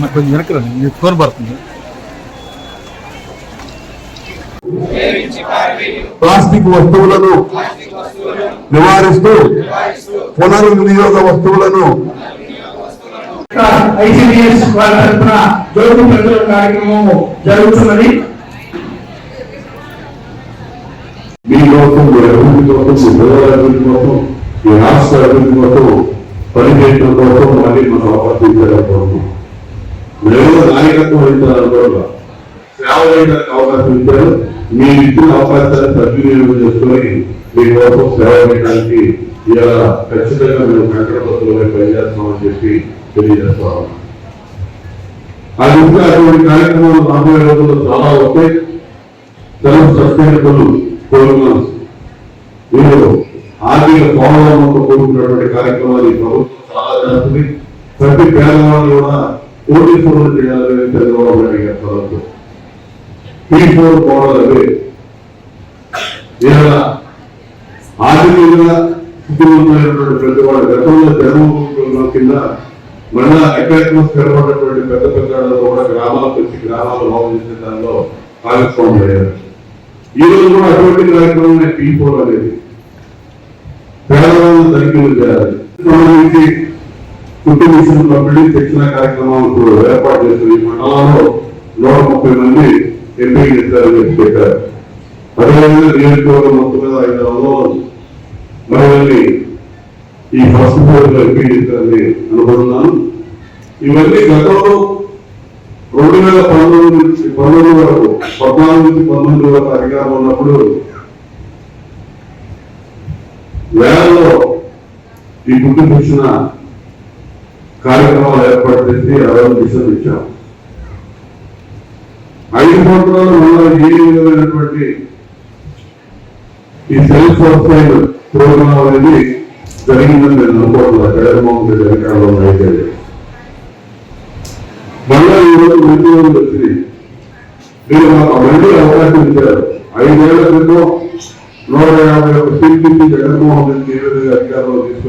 నాకు కొంచెం వెనకరండి మీ ఫోన్ పడుతుంది. ప్లాస్టిక్ వస్తువులను నివారిస్తూ పునర్వినియోగ వస్తువులను ఐసిడిఎస్ వాళ్ళ తరఫున జ్యోతి ప్రజల కార్యక్రమం జరుగుతున్నది. మీ కోసం మీ అభివృద్ధి కోసం మీ ప్రజల అభివృద్ధి కోసం మీ రాష్ట్ర అభివృద్ధి కోసం పనిచేయడం కోసం మళ్ళీ మనం ఇచ్చారనుకోవడం మేము నాయకత్వం వహించాలనుకోవడం సేవ చేయడానికి అవకాశం ఇచ్చారు. మీరు ఇచ్చిన అవకాశాన్ని సద్వినియోగం చేసుకొని మీ కోసం సేవ చేయడానికి ఇలా ఖచ్చితంగా మేము వెంకటపత్రంలో పనిచేస్తామని చెప్పి తెలియజేస్తాము ఆ విధంగా అటువంటి కార్యక్రమాలు రాబోయే రోజుల్లో చాలా వస్తాయి సెల్ఫ్ సస్టైనబుల్ ప్రోగ్రామ్స్ మీరు ఆర్థిక స్వావలంబనతో కూడుకున్నటువంటి కార్యక్రమాలు ఈ ప్రభుత్వం చాలా చేస్తుంది. ప్రతి పేదవాళ్ళు కూడా కోటీశ్వరులు చేయాలని చంద్రబాబు నాయుడు గారి తలంపు పీ ఫోర్ మోడల్ ఇలా ఆర్థికంగా స్థితివంతమైనటువంటి ప్రతి వాళ్ళ గతంలో కింద మళ్ళా ఎక్కడెక్కడ స్థిరపడినటువంటి పెద్ద పెద్దవాళ్ళతో కూడా గ్రామాలకు వచ్చి గ్రామాలు బాగు దానిలో భాగస్వాములు అయ్యారు ఈ రోజు కూడా అటువంటి కార్యక్రమం పీ ఫోర్ అనేది పేదవాళ్ళను తనిఖీలు చేయాలి సంబంధించి కుటుంబ విషయంలో బిల్డింగ్ శిక్షణ కార్యక్రమాలకు ఏర్పాటు చేసిన ఈ మండలంలో నూట ముప్పై మంది ఎంపీ చేశారని చెప్పి చెప్పారు. అదేవిధంగా నియోజకవర్గం మొత్తం మీద ఐదు వందల మహిళల్ని ఈ ఫస్ట్ ఫోర్ ఎంపీ చేశారని అనుకుంటున్నాను. ఇవన్నీ గతంలో రెండు వేల పంతొమ్మిది నుంచి పంతొమ్మిది వరకు పద్నాలుగు నుంచి పంతొమ్మిది వరకు అధికారం ఉన్నప్పుడు వేలలో ఈ గుర్తు ఇచ్చిన కార్యక్రమాలు ఏర్పాటు చేసి అరవై మిషన్ ఇచ్చాం ఐదు సంవత్సరాలు మళ్ళీ ఏ విధమైనటువంటి ఈ సెల్ఫ్ సస్టైన్ ప్రోగ్రామ్ అనేది జరిగిందని నేను అనుకోవట్లేదు. జగన్మోహన్ రెడ్డి అధికారంలో అయితే మళ్ళా ఈ రోజు ఉద్యోగులు వచ్చింది మీరు మాకు మళ్ళీ అవకాశం ఇచ్చారు. ఐదేళ్ళ క్రితం నూట యాభై ఒక సీట్ నుంచి జగన్మోహన్ రెడ్డి ఏ విధంగా అధికారంలో తీసుకున్నారు